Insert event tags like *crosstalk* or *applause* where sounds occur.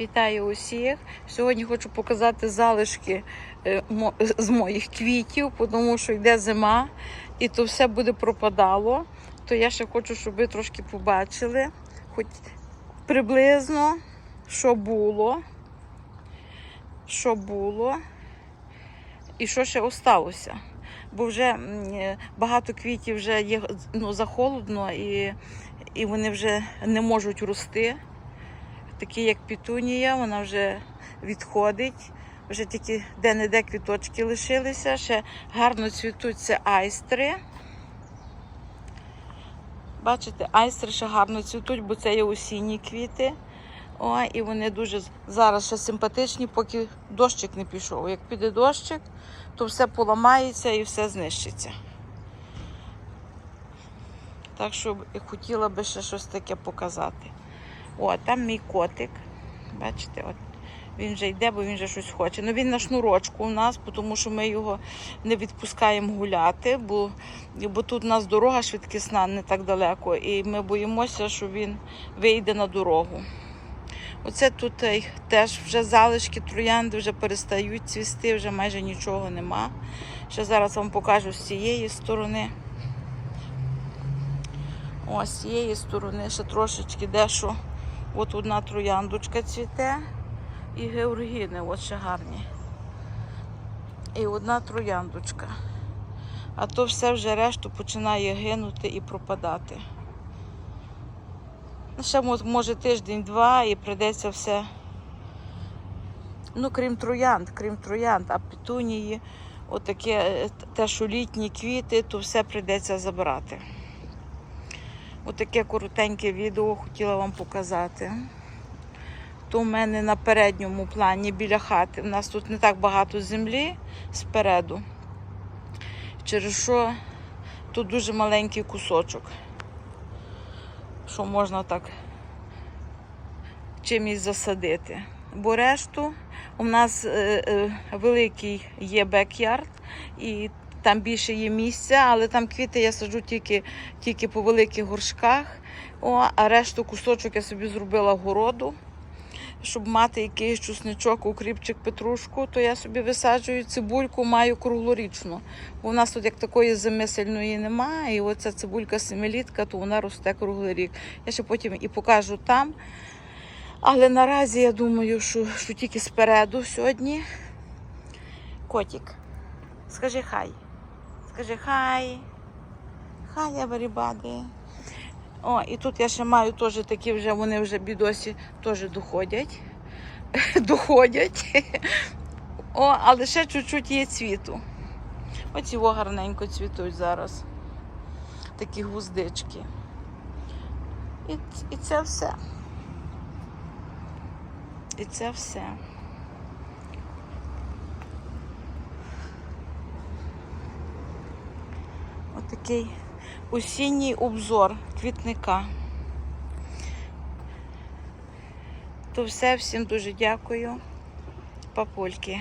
Вітаю усіх. Сьогодні хочу показати залишки е, з моїх квітів, тому що йде зима і то все буде пропадало. То я ще хочу, щоб ви трошки побачили, хоч приблизно, що було, що було і що ще осталося. Бо вже е, багато квітів вже є ну, захолодно і, і вони вже не можуть рости такі як пітунія, вона вже відходить. Вже тільки де-не-де квіточки лишилися. Ще гарно цвітуть це айстри. Бачите, айстри ще гарно цвітуть, бо це є осінні квіти. О, і вони дуже зараз ще симпатичні, поки дощик не пішов. Як піде дощик, то все поламається і все знищиться. Так що хотіла би ще щось таке показати. О, там мій котик. Бачите, от він вже йде, бо він вже щось хоче. Ну він на шнурочку у нас, тому що ми його не відпускаємо гуляти, бо, бо тут у нас дорога швидкісна не так далеко, і ми боїмося, що він вийде на дорогу. Оце тут теж вже залишки троянди вже перестають цвісти, вже майже нічого нема. Ще зараз вам покажу з цієї сторони. Ось з цієї сторони ще трошечки дещо. От одна трояндочка цвіте і георгіни, от ще гарні. І одна трояндочка. А то все вже решту починає гинути і пропадати. Ще може тиждень-два і прийдеться все. Ну, крім троянд, крім троянд, а петунії, отаке, е, те, що літні квіти, то все прийдеться забрати. Отаке коротеньке відео хотіла вам показати. То в мене на передньому плані біля хати. У нас тут не так багато землі спереду. Через що тут дуже маленький кусочок. Що можна так чимось засадити. Бо решту у нас е, е, великий є бек-ярд, і там більше є місця, але там квіти я саджу тільки, тільки по великих горшках. О, а решту кусочок я собі зробила городу. Щоб мати якийсь чусничок, укріпчик, петрушку, то я собі висаджую цибульку, маю круглорічну. У нас тут як такої зими сильної немає, і оця цибулька семилітка, то вона росте круглий рік. Я ще потім і покажу там. Але наразі я думаю, що, що тільки спереду сьогодні. Котик, скажи хай. Скажи хай. Хай, everybody. О, і тут я ще маю теж такі вже, вони вже бідосі теж доходять. *laughs* доходять. О, але ще чуть-чуть є цвіту. Ось його гарненько цвітуть зараз. Такі гуздички. І, і це все. І це все. Отакий осінній обзор квітника. То все, всім дуже дякую. Папульки.